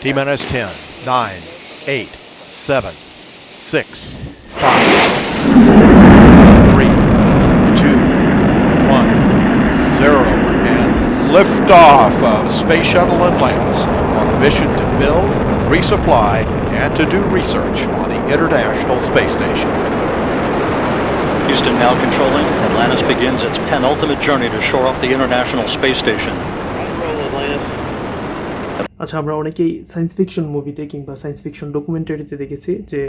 T minus 10, 9, 8, 7, 6, 5, 3, 2, 1, 0, and liftoff of Space Shuttle Atlantis on a mission to build, resupply, and to do research on the International Space Station. Houston now controlling. Atlantis begins its penultimate journey to shore up the International Space Station. আচ্ছা আমরা অনেকেই science fiction মুভিতে কিংবা science fiction ডকুমেন্টারিতে দেখেছি যে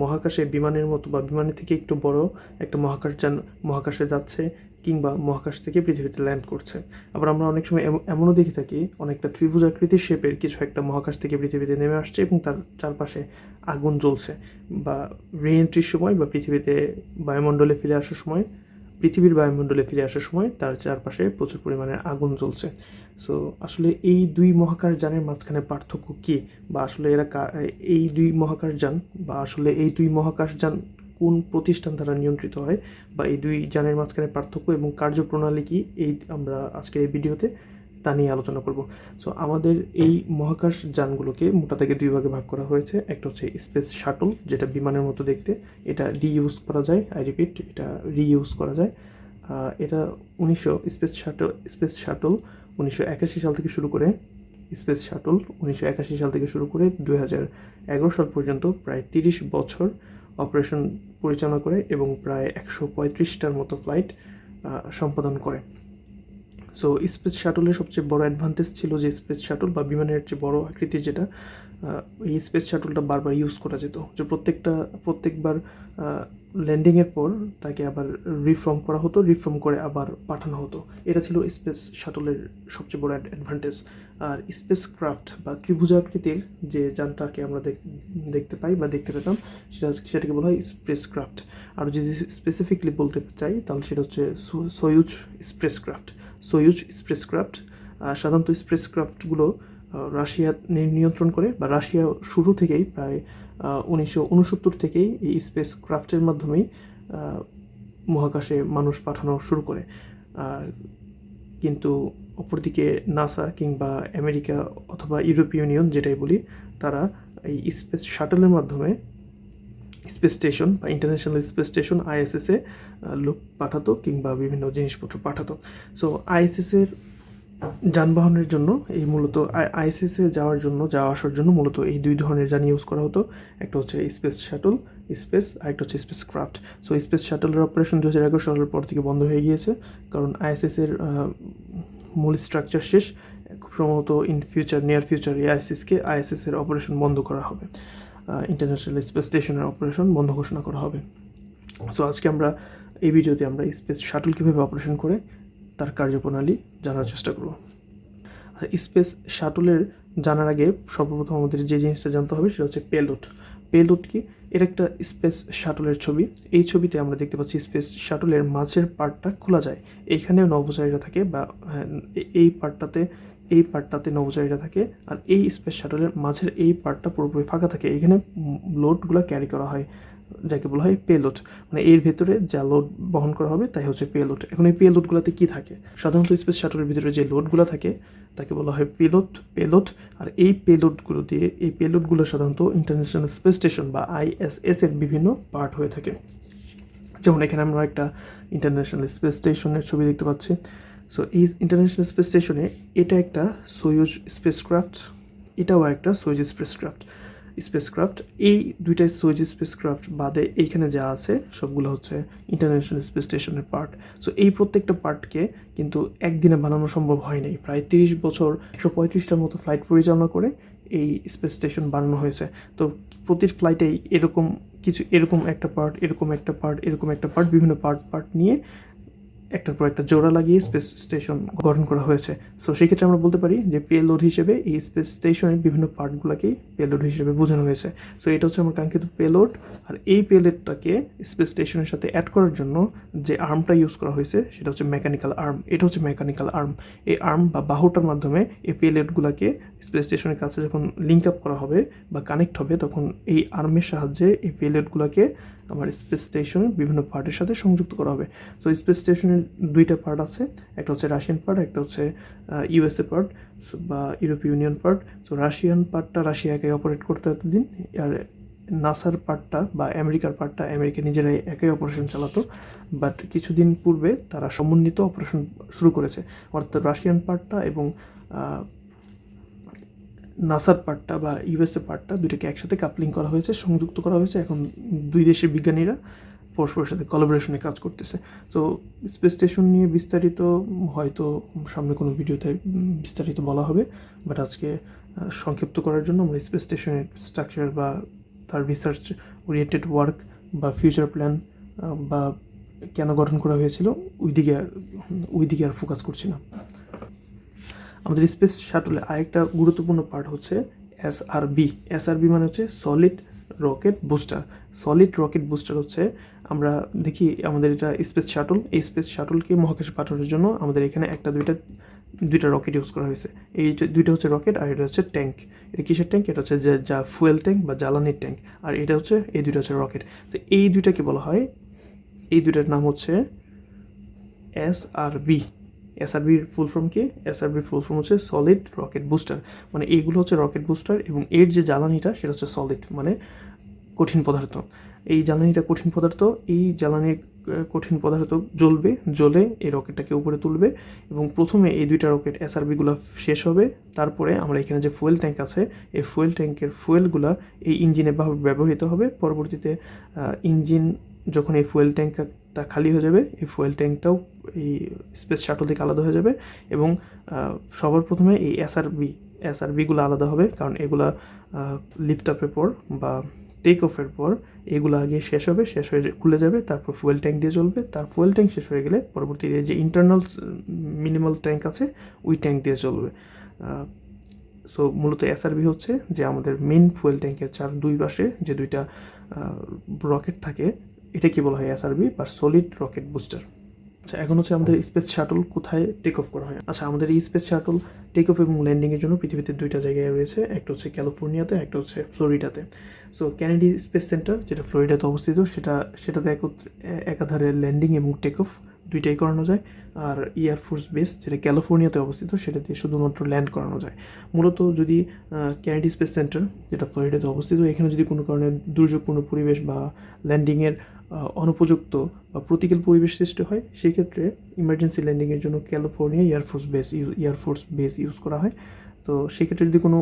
মহাকাশে বিমানের মতো বা বিমানের থেকে একটু বড় একটা মহাকাশযান মহাকাশে যাচ্ছে কিংবা মহাকাশ থেকে পৃথিবীতে ল্যান্ড করছে। আবার আমরা অনেক সময় এমনও দেখে থাকি অনেকটা ত্রিভুজাকৃতির শেপের কিছু একটা মহাকাশ থেকে পৃথিবীতে নেমে আসছে এবং তার চারপাশে আগুন জ্বলছে বা রি এন্ট্রির সময় বা পৃথিবীতে বায়ুমণ্ডলে ফিরে আসার সময়, পৃথিবীর বায়ুমণ্ডলে ফিরে আসার সময় তার চারপাশে প্রচুর পরিমাণে আগুন জ্বলছে। সো আসলে এই দুই মহাকাশ যানের মাঝখানে পার্থক্য কী? বা আসলে এরা এই দুই মহাকাশ যান বা আসলে এই দুই মহাকাশ যান কোন প্রতিষ্ঠান দ্বারা নিয়ন্ত্রিত হয়? বা এই দুই যানের মাঝখানে পার্থক্য এবং কার্যপ্রণালী কি? এই আমরা আজকের এই ভিডিওতে তা নিয়ে আলোচনা করব। সো আমাদের এই মহাকাশ যানগুলোকে মোটা থেকে দুই ভাগে ভাগ করা হয়েছে। একটা হচ্ছে স্পেস শাটল, যেটা বিমানের মতো দেখতে। এটা রিইউজ করা যায়, আই রিপিট, এটা রিইউজ করা যায়। এটা উনিশশো, স্পেস শাটল স্পেস শাটল উনিশশো একাশি সাল থেকে শুরু করে স্পেস শাটল উনিশশো একাশি সাল থেকে শুরু করে দুই হাজার এগারো সাল পর্যন্ত প্রায় তিরিশ বছর অপারেশন পরিচালনা করে এবং প্রায় একশো পঁয়ত্রিশটার মতো ফ্লাইট সম্পাদন করে। সো স্পেস শাটলের সবচেয়ে বড় অ্যাডভান্টেজ ছিল যে স্পেস শাটল বা বিমানের যে বড় আকৃতির যেটা এই স্পেস শাটলটা বারবার ইউজ করা যেত। যে প্রত্যেকটা, প্রত্যেকবার ল্যান্ডিংয়ের পর তাকে আবার রিফর্ম করা হতো রিফর্ম করে আবার পাঠানো হতো। এটা ছিল স্পেস শাটলের সবচেয়ে বড় অ্যাডভান্টেজ আর স্পেস ক্রাফট বা ত্রিভুজাকৃতির যে যানটাকে আমরা দেখ- দেখতে পাই বা দেখতে পেতাম, সেটা সেটাকে বলা হয় স্পেস ক্রাফট আর যদি স্পেসিফিকলি বলতে চাই, তাহলে সেটা হচ্ছে Soyuz spacecraft Soyuz spacecraft সাধারণত স্পেস ক্রাফটগুলো রাশিয়া নিয়ন্ত্রণ করে বা রাশিয়া শুরু থেকেই প্রায় উনিশশো উনসত্তর থেকেই এই স্পেস ক্রাফটের মাধ্যমেই মহাকাশে মানুষ পাঠানো শুরু করে। কিন্তু অপরদিকে নাসা কিংবা আমেরিকা অথবা ইউরোপীয় ইউনিয়ন যেটাই বলি, তারা এই স্পেস শাটলের মাধ্যমে স্পেস স্টেশন বা ইন্টারন্যাশনাল স্পেস স্টেশন, আইএসএসে লোক পাঠাতো কিংবা বিভিন্ন জিনিসপত্র পাঠাতো। সো আইএসএসের যানবাহনের জন্য এই মূলত আইএসএসে যাওয়ার জন্য, যাওয়া আসার জন্য মূলত এই দুই ধরনের যান ইউজ করা হতো। একটা হচ্ছে স্পেস শাটল স্পেস আর একটা হচ্ছে স্পেস ক্রাফট সো স্পেস শাটলের অপারেশন দু হাজার এগারো সালের পর থেকে বন্ধ হয়ে গিয়েছে। কারণ আইএসএসের মূল স্ট্রাকচার শেষ। খুব সম্ভবত ইন ফিউচার নিয়ার ফিউচার এই আইএসএসকে আইএসএসের অপারেশন বন্ধ করা হবে। ইন্টারন্যাশনাল স্পেস স্টেশনের অপারেশন বন্ধ ঘোষণা করা হবে। সো আজকে আমরা এই ভিডিওতে আমরা স্পেস শাটল কীভাবে অপারেশন করে তার কার্যপ্রণালী জানার চেষ্টা করব। স্পেস শাটলের জানার আগে সর্বপ্রথম আমাদের যে জিনিসটা জানতে হবে সেটা হচ্ছে পেলোড পেলোড কি? এর একটা স্পেস শাটলের ছবি। এই ছবিতে আমরা দেখতে পাচ্ছি স্পেস শাটলের মাঝের পার্টটা খোলা যায়। এইখানেও নভোচারীরা থাকে বা হ্যাঁ, এই পার্টটাতে এই পার্টটাতে নভোচারীরা থাকে আর এই স্পেস শাটলের মাঝের এই পার্টটা পুরোপুরি ফাঁকা থাকে। এখানে লোডগুলো ক্যারি করা হয়। যাকে বলা হয় পেলোড মানে এর ভেতরে যা লোড বহন করা হবে তাই হচ্ছে পেলোড এখন এই পেলোডগুলোতে কি থাকে? সাধারণত স্পেস শাটলের ভিতরে যে লোডগুলো থাকে, তাকে বলা হয় পেলোড পেলোড আর এই পেলোডগুলো দিয়ে, এই পেলোডগুলো সাধারণত ইন্টারন্যাশনাল স্পেস স্টেশন বা আইএসএস এর বিভিন্ন পার্ট হয়ে থাকে। যেমন এখানে আমরা একটা ইন্টারন্যাশনাল স্পেস স্টেশনের ছবি দেখতে পাচ্ছি। সো এই ইন্টারন্যাশনাল স্পেস স্টেশনে এটা একটা সোয়ুজ স্পেসক্রাফট এটাও একটা সোয়ুজ স্পেসক্রাফট স্পেসক্রাফট এই দুইটা সোয়ুজ স্পেসক্রাফট বাদে এইখানে যা আছে, সবগুলো হচ্ছে ইন্টারন্যাশনাল স্পেস স্টেশনের পার্ট সো এই প্রত্যেকটা পার্টকে কিন্তু একদিনে বানানো সম্ভব হয়নি প্রায় তিরিশ বছর একশো পঁয়ত্রিশটার মতো ফ্লাইট পরিচালনা করে এই স্পেস স্টেশন বানানো হয়েছে। তো প্রতি ফ্লাইটেই এরকম কিছু, এরকম একটা পার্ট এরকম একটা পার্ট এরকম একটা পার্ট বিভিন্ন পার্ট পার্ট নিয়ে একটার পর একটা জোড়া লাগিয়ে স্পেস স্টেশন গঠন করা হয়েছে। সো সেই ক্ষেত্রে আমরা বলতে পারি যে পেলোড হিসেবে এই স্পেস স্টেশনের বিভিন্ন পার্টগুলোকেই পেলোড হিসেবে বোঝানো হয়েছে। সো এটা হচ্ছে আমার কাঙ্ক্ষিত পেলোড আর এই পেলোডটাকে স্পেস স্টেশনের সাথে অ্যাড করার জন্য যে আর্মটা ইউজ করা হয়েছে সেটা হচ্ছে মেকানিক্যাল আর্ম এটা হচ্ছে মেকানিক্যাল আর্ম এই আর্ম বা বাহুটার মাধ্যমে এই পেলোডগুলোকে স্পেস স্টেশনের কাছে যখন লিঙ্ক আপ করা হবে বা কানেক্ট হবে তখন এই আর্মের সাহায্যে এই পেলোডগুলোকে আমার স্পেস স্টেশনের বিভিন্ন পার্টের সাথে সংযুক্ত করা হবে। তো স্পেস স্টেশনের দুইটা পার্ট আছে, একটা হচ্ছে রাশিয়ান পার্ট, একটা হচ্ছে ইউএসএ পার্ট বা ইউরোপীয় ইউনিয়ন পার্ট। তো রাশিয়ান পার্টটা রাশিয়া একাই অপারেট করতে এতদিন, আর নাসার পার্টটা বা আমেরিকার পার্টটা আমেরিকা নিজেরাই একাই অপারেশন চালাতো। বাট কিছুদিন পূর্বে তারা সমন্বিত অপারেশন শুরু করেছে। অর্থাৎ রাশিয়ান পার্টটা এবং নাসার পার্টটা বা ইউএসএ পার্টটা দুটোকে একসাথে কাপলিং করা হয়েছে, সংযুক্ত করা হয়েছে। এখন দুই দেশের বিজ্ঞানীরা পরস্পরের সাথে কলাবোরেশনে কাজ করতেছে। তো স্পেস স্টেশন নিয়ে বিস্তারিত, হয়তো সামনে কোনো ভিডিওতে বিস্তারিত বলা হবে বাট আজকে সংক্ষিপ্ত করার জন্য আমরা স্পেস স্টেশনের স্ট্রাকচার বা তার রিসার্চ ওরিয়েন্টেড ওয়ার্ক বা ফিউচার প্ল্যান বা কেন গঠন করা হয়েছিল ওই দিকে আর ওই দিকে আর ফোকাস করছি না। আমাদের স্পেস শাটলে আরেকটা গুরুত্বপূর্ণ পার্ট হচ্ছে এসআরবি এসআরবি মানে হচ্ছে solid rocket booster solid rocket booster হচ্ছে, আমরা দেখি আমাদের এটা স্পেস শাটল। এই স্পেস শাটলকে মহাকাশে পাঠানোর জন্য আমাদের এখানে একটা, দুইটা দুইটা রকেট ইউজ করা হয়েছে। এই দুইটা হচ্ছে রকেট আর এটা হচ্ছে ট্যাঙ্ক এটা কিসের ট্যাঙ্ক এটা হচ্ছে যে, যা ফুয়েল ট্যাঙ্ক বা জ্বালানির ট্যাঙ্ক আর এটা হচ্ছে, এই দুইটা হচ্ছে রকেট তো এই দুইটাকে বলা হয়, এই দুইটার নাম হচ্ছে এসআরবি এসআরবির ফুল ফর্ম কি? এসআরবির ফুল ফর্ম হচ্ছে সলিড রকেট বুস্টার মানে এইগুলো হচ্ছে রকেট বুস্টার এবং এর যে জ্বালানিটা সেটা হচ্ছে সলিড মানে কঠিন পদার্থ। এই জ্বালানিটা কঠিন পদার্থ, এই জ্বালানির কঠিন পদার্থ জ্বলবে, জ্বলে এই রকেটটাকে উপরে তুলবে এবং প্রথমে এই দুইটা রকেট এসআরবিগুলো শেষ হবে। তারপরে আমরা এখানে যে ফুয়েল ট্যাঙ্ক আছে, এই ফুয়েল ট্যাঙ্কের ফুয়েলগুলা এই ইঞ্জিনে ব্যবহৃত হবে। পরবর্তীতে ইঞ্জিন যখন এই ফুয়েল ট্যাঙ্কটা খালি হয়ে যাবে, এই ফুয়েল ট্যাঙ্কটাও এই স্পেস শাটল থেকে আলাদা হয়ে যাবে এবং সবার প্রথমে এই এসআরবি এসআরবিগুলো আলাদা হবে, কারণ এগুলা লিফট আপের পর বা টেক অফের পর এগুলো আগে শেষ হবে, শেষ হয়ে খুলে যাবে, তারপর ফুয়েল ট্যাঙ্ক দিয়ে চলবে তার ফুয়েল ট্যাঙ্ক শেষ হয়ে গেলে পরবর্তীতে যে ইন্টারনাল মিনিমাল ট্যাঙ্ক আছে, ওই ট্যাঙ্ক দিয়ে চলবে সো মূলত এসআরবি হচ্ছে যে আমাদের মেন ফুয়েল ট্যাঙ্কের চার, দুই পাশে যে দুইটা রকেট থাকে এটা কি বলা হয় এসআরবি বা সলিড রকেট বুস্টার আচ্ছা এখন হচ্ছে আমাদের স্পেস শাটল কোথায় টেক অফ করা হয়। আচ্ছা আমাদের এই স্পেস শাটল টেক অফ এবং ল্যান্ডিংয়ের জন্য পৃথিবীতে দুইটা জায়গায় রয়েছে, একটা হচ্ছে ক্যালিফোর্নিয়াতে, একটা হচ্ছে ফ্লোরিডাতে। সো ক্যানেডি স্পেস সেন্টার যেটা ফ্লোরিডাতে অবস্থিত, সেটা, সেটাতে একত্রে একাধারে ল্যান্ডিং এবং টেক অফ দুইটাই করানো যায়। আর এয়ারফোর্স বেস যেটা ক্যালিফোর্নিয়াতে অবস্থিত সেটাতে শুধুমাত্র ল্যান্ড করানো যায়। মূলত যদি ক্যানেডি স্পেস সেন্টার যেটা ফ্লোরিডাতে অবস্থিত, এখানে যদি কোনো কারণে দুর্যোগপূর্ণ পরিবেশ বা ল্যান্ডিংয়ের অনুপযুক্ত বা প্রতিকূল পরিবেশ সৃষ্টি হয়, সেক্ষেত্রে ইমার্জেন্সি ল্যান্ডিংয়ের জন্য California air force base air force base use করা হয়। তো সেক্ষেত্রে যদি কোনো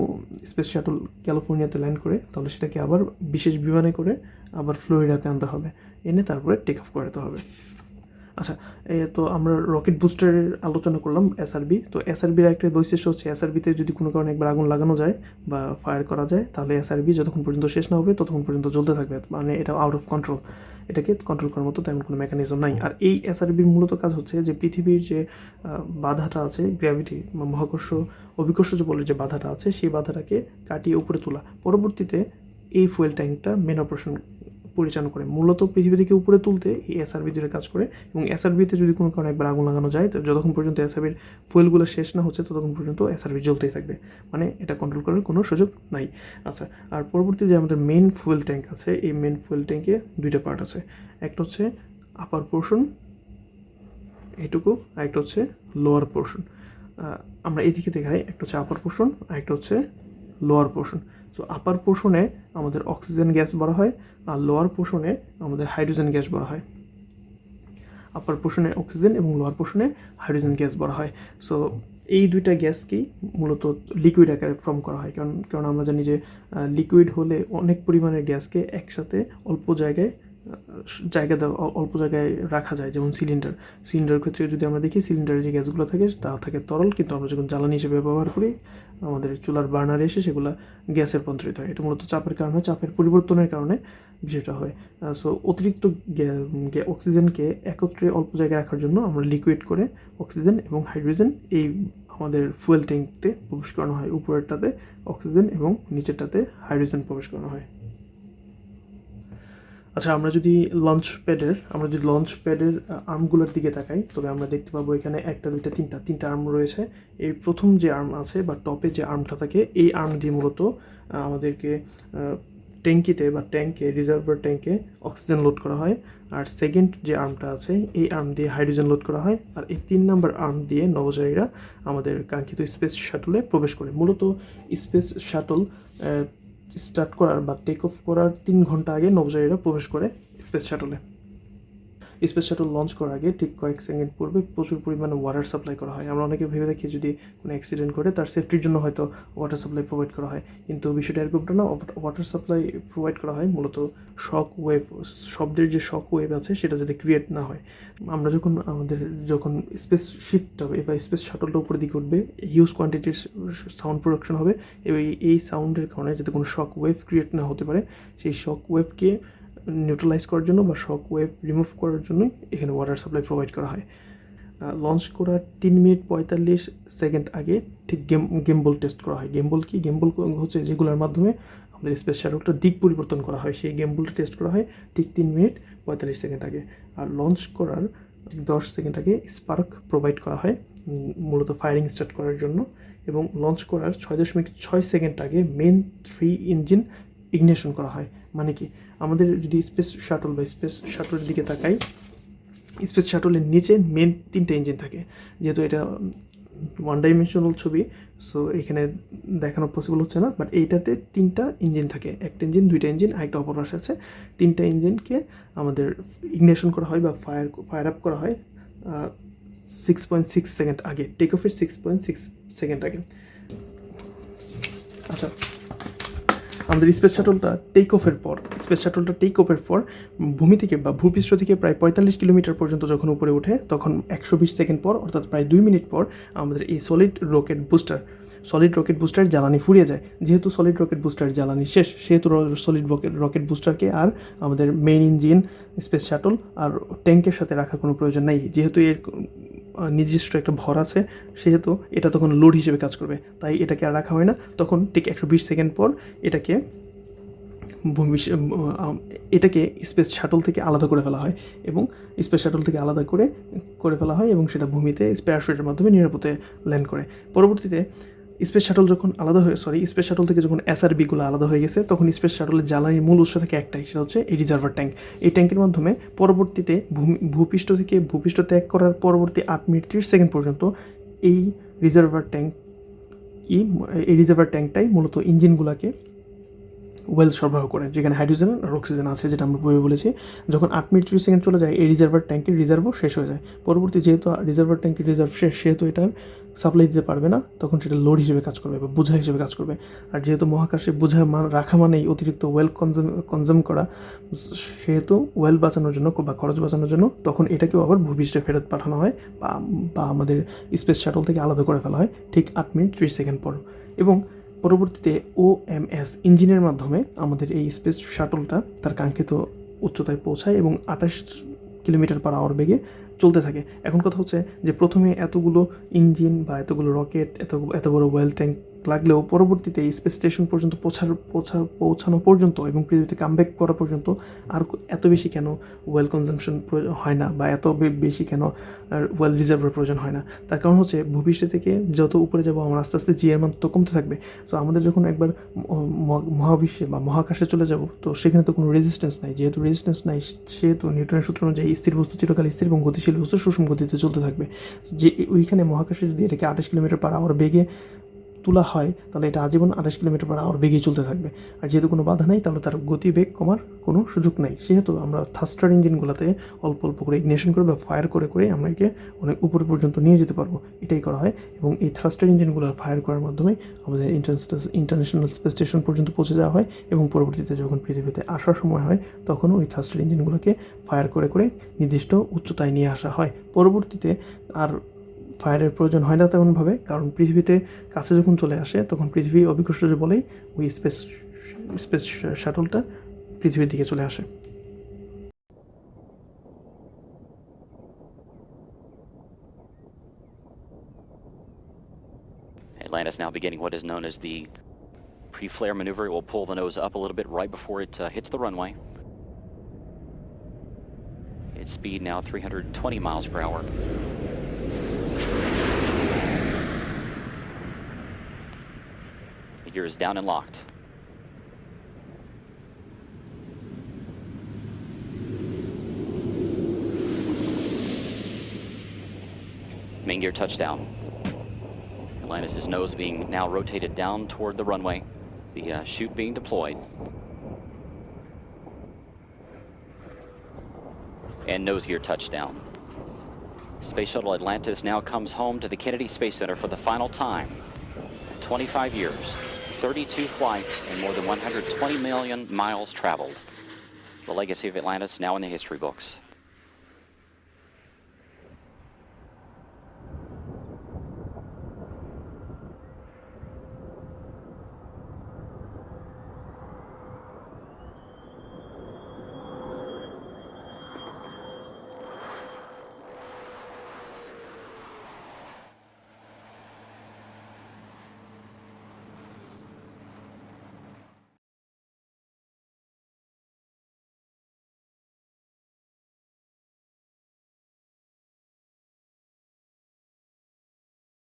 স্পেস শাটল ক্যালিফোর্নিয়াতে ল্যান্ড করে, তাহলে সেটাকে আবার বিশেষ বিমানে করে আবার ফ্লোরিডাতে আনতে হবে। এনে তারপরে টেক অফ করাতে হবে। আচ্ছা তো আমরা রকেট বুস্টারের আলোচনা করলাম এসআরবি তো এসআরবির একটা বৈশিষ্ট্য হচ্ছে এসআরবিতে যদি কোনো কারণে একবার আগুন লাগানো যায় বা ফায়ার করা যায়, তাহলে এসআরবি যতক্ষণ পর্যন্ত শেষ না হবে, ততক্ষণ পর্যন্ত জ্বলতে থাকবে। মানে এটা আউট অফ কন্ট্রোল এটাকে কন্ট্রোল করার মতো তেমন কোনো মেকানিজম নাই। আর এই এসআরবির মূলত কাজ হচ্ছে যে পৃথিবীর যে বাধাটা আছে গ্র্যাভিটি বা মহাকর্ষ অভিকর্ষ যে বলে যে বাধাটা আছে, সেই বাধাটাকে কাটিয়ে উপরে তোলা। পরবর্তীতে এই ফুয়েল ট্যাঙ্কটা মেন অপারেশন পরিচালনা করে। মূলত পৃথিবী থেকে উপরে তুলতে এই এসআরবি দুটো কাজ করে এবং এসআরবিতে যদি কোনো কারণে একবার আগুন লাগানো যায়, তো যতক্ষণ পর্যন্ত এসআরবির ফুয়েলগুলো শেষ না হচ্ছে, ততক্ষণ পর্যন্ত এসআরবি জ্বলতেই থাকবে। মানে এটা কন্ট্রোল করার কোনো সুযোগ নাই। আচ্ছা আর পরবর্তী যে আমাদের মেন ফুয়েল ট্যাঙ্ক আছে, এই মেন ফুয়েল ট্যাঙ্কে দুইটা পার্ট আছে। একটা হচ্ছে আপার পোর্শন আর একটা হচ্ছে লোয়ার পোর্শন আমরা এদিকে দেখাই, একটা হচ্ছে আপার পোর্শন আর একটা হচ্ছে লোয়ার পোর্শন তো আপার পোর্শনে আমাদের অক্সিজেন গ্যাস বলা হয়, আর লোয়ার পোর্শনে আমাদের হাইড্রোজেন গ্যাস বলা হয়। আপার পোর্শনে অক্সিজেন এবং লোয়ার পোষণে হাইড্রোজেন গ্যাস বলা হয়। সো এই দুইটা গ্যাসকেই মূলত লিকুইড আকারে ফর্ম করা হয়। কারণ কারণ আমরা জানি যে লিকুইড হলে অনেক পরিমাণের গ্যাসকে একসাথে অল্প জায়গায় জায়গা দেওয়া অ- অল্প জায়গায় রাখা যায়, যেমন সিলিন্ডার সিলিন্ডারের ক্ষেত্রে যদি আমরা দেখি সিলিন্ডারে যে গ্যাসগুলো থাকে, তা থাকে তরল, কিন্তু আমরা যখন জ্বালানি হিসেবে ব্যবহার করি, আমাদের চুলার বার্নারে এসে সেগুলো গ্যাসে রূপান্তরিত হয়। এটা মূলত চাপের কারণে চাপের পরিবর্তনের কারণে বিষয়টা হয়। সো অতিরিক্ত অক্সিজেনকে একত্রে অল্প জায়গায় রাখার জন্য আমরা লিকুইড করে অক্সিজেন এবং হাইড্রোজেন এই আমাদের ফুয়েল ট্যাঙ্কতে প্রবেশ করানো হয়। উপরেরটাতে অক্সিজেন এবং নিচেরটাতে হাইড্রোজেন প্রবেশ করানো হয়। আচ্ছা আমরা যদি লঞ্চ প্যাডের আমরা যদি লঞ্চ প্যাডের আর্মগুলোর দিকে তাকাই, তবে আমরা দেখতে পাবো এখানে একটা, দুইটা, তিনটা তিনটা আর্ম রয়েছে। এই প্রথম যে আর্ম আছে বা টপে যে আর্মটা থাকে, এই আর্ম দিয়ে মূলত আমাদেরকে ট্যাঙ্কিতে বা ট্যাঙ্কে রিজার্ভার ট্যাঙ্কে অক্সিজেন লোড করা হয়। আর সেকেন্ড যে আর্মটা আছে, এই আর্ম দিয়ে হাইড্রোজেন লোড করা হয়। আর এই তিন নাম্বার আর্ম দিয়ে নভোচারীরা আমাদের কাঙ্ক্ষিত স্পেস শাটলে প্রবেশ করে। মূলত স্পেস শাটল স্টার্ট করার বা টেক অফ করার তিন ঘণ্টা আগে নভোচারীরা প্রবেশ করে স্পেস শাটলে স্পেস শাটল লঞ্চ করার আগে ঠিক কয়েক সেকেন্ড পূর্বে প্রচুর পরিমাণে ওয়াটার সাপ্লাই করা হয়। আমরা অনেকে ভেবে দেখি যদি কোনো অ্যাক্সিডেন্ট করে তার সেফটির জন্য হয়তো ওয়াটার সাপ্লাই প্রোভাইড করা হয়। কিন্তু বিষয়টা এরকমটা না ওয়াটার সাপ্লাই প্রোভাইড করা হয় মূলত শক ওয়েভ শব্দের যে শক ওয়েভ আছে, সেটা যাতে ক্রিয়েট না হয়। আমরা যখন আমাদের, যখন স্পেস শিফট হবে বা স্পেস শাটলটা উপরের দিকে উঠবে হিউজ কোয়ান্টিটির সাউন্ড প্রোডাকশন হবে। এবং এই সাউন্ডের কারণে যাতে কোনো শক ওয়েভ ক্রিয়েট না হতে পারে, সেই শক ওয়েভকে নিউট্রালাইজ করার জন্য বা শক ওয়েভ রিমুভ করার জন্যই এখানে ওয়াটার সাপ্লাই প্রোভাইড করা হয়। লঞ্চ করার তিন মিনিট পঁয়তাল্লিশ সেকেন্ড আগে ঠিক গেম গেমবল টেস্ট করা হয়। গেমবল কি? গেমবল হচ্ছে যেগুলোর মাধ্যমে আমাদের স্পেস শাটলটা দিক পরিবর্তন করা হয়। সেই গেমবলটা টেস্ট করা হয় ঠিক তিন মিনিট পঁয়তাল্লিশ সেকেন্ড আগে। আর লঞ্চ করার দশ সেকেন্ড আগে স্পার্ক প্রোভাইড করা হয় মূলত ফায়ারিং স্টার্ট করার জন্য। এবং লঞ্চ করার ছয় দশমিক ছয় সেকেন্ড আগে মেন থ্রি ইঞ্জিন ইগনিশন করা হয়। মানে কি? আমাদের যদি স্পেস শাটল বা স্পেস শাটলের দিকে তাকাই, স্পেস শাটলের নিচে মেন তিনটে ইঞ্জিন থাকে। যেহেতু এটা ওয়ান ডাইমেনশনাল ছবি সো এখানে দেখানো পসিবল হচ্ছে না বাট এইটাতে তিনটা ইঞ্জিন থাকে। একটা ইঞ্জিন দুইটা ইঞ্জিন আরেকটা অপর পাশে আছে। তিনটা ইঞ্জিনকে আমাদের ইগনেশন করা হয় বা ফায়ার ফায়ার আপ করা হয় সিক্স পয়েন্ট সিক্স সেকেন্ড আগে। টেক অফের সিক্স পয়েন্ট সিক্স সেকেন্ড আগে। আচ্ছা আমাদের স্পেস শাটলটা টেক অফের পর স্পেস শাটলটা টেক অফের পর, ভূমি থেকে বা ভূপৃষ্ঠ থেকে প্রায় পঁয়তাল্লিশ কিলোমিটার পর্যন্ত যখন উপরে ওঠে তখন একশো বিশ সেকেন্ড পর, অর্থাৎ প্রায় দুই মিনিট পর, আমাদের এই solid rocket booster solid rocket booster জ্বালানি ফুরিয়ে যায়। যেহেতু সলিড রকেট বুস্টার জ্বালানি শেষ, সেহেতু সলিড রকেট রকেট বুস্টারকে আর আমাদের মেইন ইঞ্জিন স্পেস শাটল আর ট্যাঙ্কের সাথে রাখার কোনো প্রয়োজন নাই। যেহেতু এর নিজস্ব একটা ভর আছে, সেহেতু এটা তখন লোড হিসেবে কাজ করবে। তাই এটাকে আর রাখা হয় না। তখন ঠিক একশো বিশ সেকেন্ড পর এটাকে ভূমি এটাকে স্পেস শাটল থেকে আলাদা করে ফেলা হয় এবং স্পেস শাটল থেকে আলাদা করে করে ফেলা হয় এবং সেটা ভূমিতে স্পেয়ার প্যারাশুটের মাধ্যমে নিরাপদে ল্যান্ড করে। পরবর্তীতে স্পেস শাটল যখন আলাদা হয়ে সরি স্পেস শাটল থেকে যখন এসআরবিগুলো আলাদা হয়ে গেছে, তখন স্পেস শাটলের জ্বালানির মূল উৎস থাকে একটাই, সেটা হচ্ছে এই রিজার্ভার ট্যাঙ্ক এই ট্যাঙ্কের মাধ্যমে পরবর্তীতে ভূপৃষ্ঠ থেকে ভূপৃষ্ঠ ত্যাগ করার পরবর্তী আট মিনিট ত্রিশ সেকেন্ড পর্যন্ত এই রিজার্ভার ট্যাঙ্ক এই রিজার্ভার ট্যাঙ্কটাই মূলত ইঞ্জিনগুলোকে ওয়েল সরবরাহ করে, যেখানে হাইড্রোজেন আর অক্সিজেন আছে, যেটা আমরা বইয়ে বলেছি। যখন আট মিনিট ত্রিশ সেকেন্ড চলে যায়, এই রিজার্ভার ট্যাঙ্কের রিজার্ভও শেষ হয়ে যায়। পরবর্তী যেহেতু রিজার্ভার ট্যাঙ্কের রিজার্ভ শেষ, সেহেতু এটার সাপ্লাই দিতে পারবে না, তখন সেটা লোড হিসেবে কাজ করবে বা বোঝা হিসেবে কাজ করবে। আর যেহেতু মহাকাশে বোঝা মান, রাখা মানেই অতিরিক্ত ওয়েল কনজাম কনজাম করা, সেহেতু ওয়েল বাঁচানোর জন্য বা খরচ বাঁচানোর জন্য তখন এটাকেও আবার ভূপৃষ্ঠে ফেরত পাঠানো হয় বা বা আমাদের স্পেস শাটল থেকে আলাদা করে ফেলা হয় ঠিক আট মিনিট ত্রিশ সেকেন্ড পর। এবং পরবর্তীতে ও এম এস ইঞ্জিনের মাধ্যমে আমাদের এই স্পেস শাটলটা তার কাঙ্ক্ষিত উচ্চতায় পৌঁছায় এবং আঠাশ কিলোমিটার পার আওয়ার বেগে চলতে থাকে। এখন কথা হচ্ছে যে প্রথমে এতগুলো ইঞ্জিন বা এতগুলো রকেট, এত এত বড় ওয়েল ট্যাঙ্ক লাগলেও পরবর্তীতে এই স্পেস স্টেশন পর্যন্ত পৌঁছার, পৌঁছা, পৌঁছানো পর্যন্ত এবং পৃথিবীতে কামব্যাক করা পর্যন্ত আর এত বেশি কেন ওয়েল কনজামশন হয় না বা এত বেশি কেন ওয়েল রিজার্ভের প্রয়োজন হয় না। তার কারণ হচ্ছে ভূপৃষ্ঠ থেকে যত উপরে যাব আমার আস্তে আস্তে জি এর মান তো কমতে থাকবে। তো আমাদের যখন একবার মহাবিশ্বে বা মহাকাশে চলে যাব, তো সেখানে তো কোনো রেজিস্ট্যান্স নাই। যেহেতু রেজিস্ট্যান্স নাই, সেহেতু নিউটনের সূত্র অনুযায়ী স্থির বস্তু চিরকাল স্থির এবং গতিশীল বস্তু সুষম গতিতে চলতে থাকবে। যে ওইখানে মহাকাশে যদি এটাকে আঠাশ কিলোমিটার পার আওয়ার বেগে তোলা হয়, তাহলে এটা আজীবন আঠাশ কিলোমিটার পার আওয়ার বেগেই চলতে থাকবে। আর যেহেতু কোনো বাধা নেই, তাহলে তার গতি বেগ কমার কোনো সুযোগ নেই। সেহেতু আমরা থাস্টার ইঞ্জিনগুলোতে অল্প অল্প করে ইগনেশন করে বা ফায়ার করে করে আমরা একে অনেক উপরে পর্যন্ত নিয়ে যেতে পারব। এটাই করা হয় এবং এই থ্রাস্টার ইঞ্জিনগুলো ফায়ার করার মাধ্যমে আমাদের ইন্টারন্যাশনাল স্পেস স্টেশন পর্যন্ত পৌঁছে যাওয়া হয় এবং পরবর্তীতে যখন পৃথিবীতে আসার সময় হয়, তখন ওই থ্রাস্টার ইঞ্জিনগুলোকে ফায়ার করে করে নির্দিষ্ট উচ্চতায় নিয়ে আসা হয়। পরবর্তীতে আর ফায়ারের প্রয়োজন হয় না তেমনভাবে কারণ পৃথিবীতে কাছে যখন চলে আসে তখন পৃথিবী অভিকর্ষ যে বলেই ওই স্পেস স্পেস শাটলটা পৃথিবীর দিকে চলে আসে Atlantis now beginning what is known as the pre-flare maneuver. It will pull the nose up a little bit right before it uh, hits the runway. Its speed now 320 miles per hour. The gear is down and locked. Main gear touchdown. Atlantis' nose being now rotated down toward the runway, the uh, chute being deployed. And nose gear touchdown. Space Shuttle Atlantis now comes home to the Kennedy Space Center for the final time. 25 years, 32 flights, and more than 120 million miles traveled. The legacy of Atlantis now in the history books.